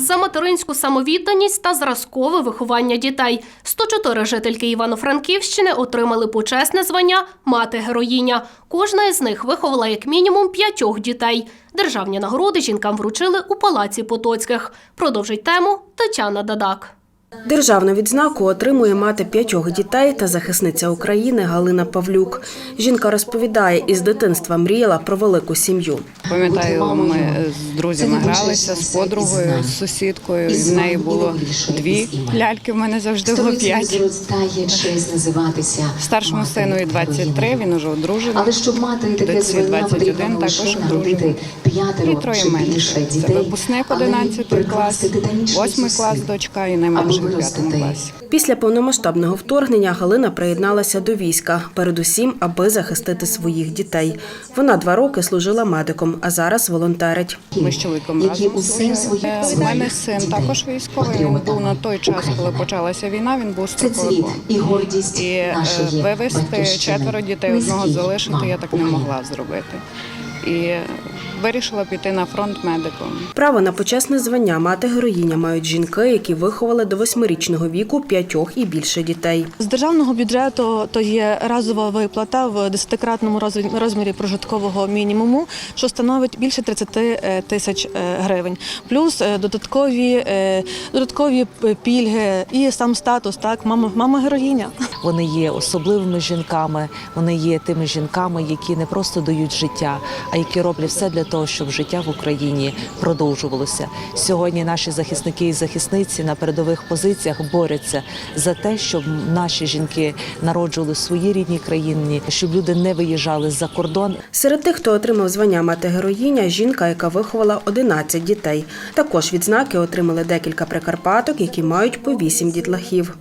за материнську самовідданість та зразкове виховання дітей. 104 жительки Івано-Франківщини отримали почесне звання мати-героїня. Кожна із них виховала як мінімум п'ятьох дітей. Державні нагороди жінкам вручили у палаці Потоцьких. Продовжить тему Тетяна Дадак. Державну відзнаку отримує мати п'ятьох дітей та захисниця України Галина Павлюк. Жінка розповідає, із дитинства мріяла про велику сім'ю. Пам'ятаю, ми з друзями гралися з подругою, з сусідкою. І в неї було дві ляльки. В мене завжди було п'ять. Старшому синові 23, він уже одружений. Але щоб мати таке Дочці 21 потрібно також лише одружений. І троє більше Це дітей. випускник 11 клас, прикласти 8 клас дочка і аби найменший в 5 класі. Після повномасштабного вторгнення Галина приєдналася до війська, передусім, аби захистити своїх дітей. Вона два роки служила медиком, а зараз волонтерить. Ми з чоловіком разом служили. Е, У мене син також військовий. Він був на той час, коли почалася війна. Він був строковиком. і гордість І е, вивезти четверо дітей одного залишити я так не могла зробити. І вирішила піти на фронт медиком. Право на почесне звання мати героїня мають жінки, які виховали до восьмирічного віку п'ятьох і більше дітей. З державного бюджету то є разова виплата в десятикратному розмі- розмірі прожиткового мінімуму, що становить більше 30 е, тисяч е, гривень. Плюс е, додаткові, додаткові пільги і сам статус, так, мама, мама героїня. Вони є особливими жінками, вони є тими жінками, які не просто дають життя, а які роблять все для того, щоб життя в Україні продовжувалося. Сьогодні наші захисники і захисниці на передових позиціях борються за те, щоб наші жінки народжували в своїй рідній країні, щоб люди не виїжджали за кордон, Серед тих, хто отримав звання мати героїня, жінка, яка виховала 11 дітей. Також відзнаки отримали декілька прикарпаток, які мають по 8 дітлахів.